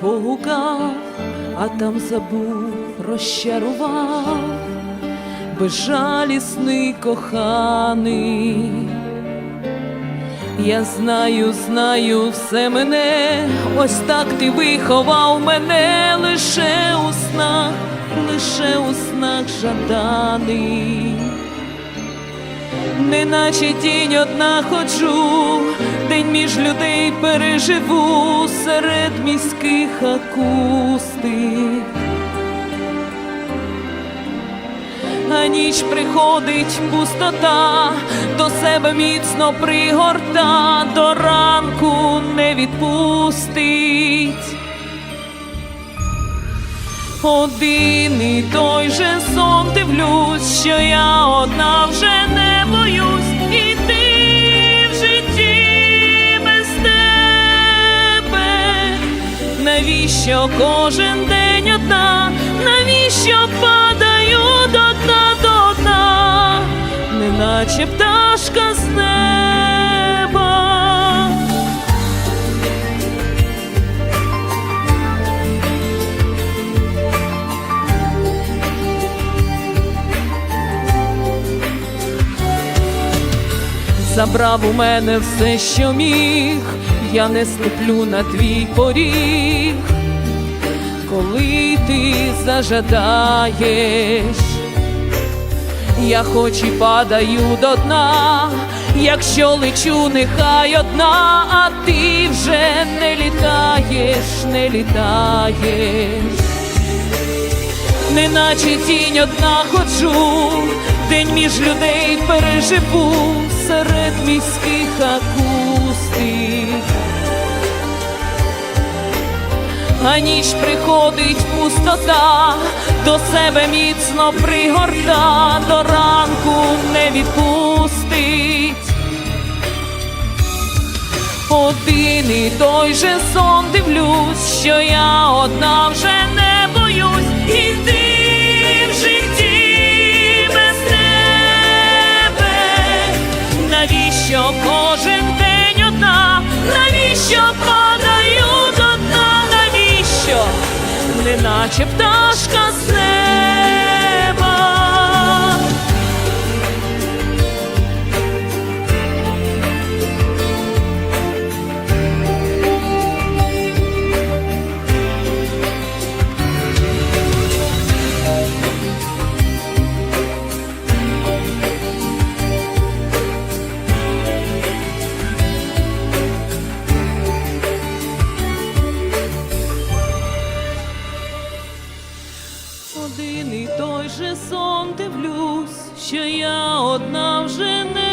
погукав, а там забув, розчарував, безжалісний коханий. Я знаю, знаю все мене, ось так ти виховав мене лише у снах, лише у снах жаданий. Неначе тінь одна ходжу, день між людей переживу серед міських акустик. А ніч приходить пустота, до себе міцно пригорта, до ранку не відпустить. Один і той же сон дивлюсь, що я одна вже не Навіщо кожен день одна? Навіщо падаю до дна, до дна, неначе пташка з неба. Забрав у мене все, що міг, я не ступлю на твій поріг, коли ти зажадаєш, я хоч і падаю до дна, якщо лечу, нехай одна, а ти вже не літаєш, не літаєш неначе тінь одна ходжу, день між людей переживу серед міських акустик. А ніч приходить пустота, до себе міцно пригорта, до ранку не відпустить. Один і той же сон дивлюсь, що я одна вже не боюсь іти. Навіщо кожен день одна? Навіщо падаю Неначе пташка з один і той же сон дивлюсь, що я одна вже не.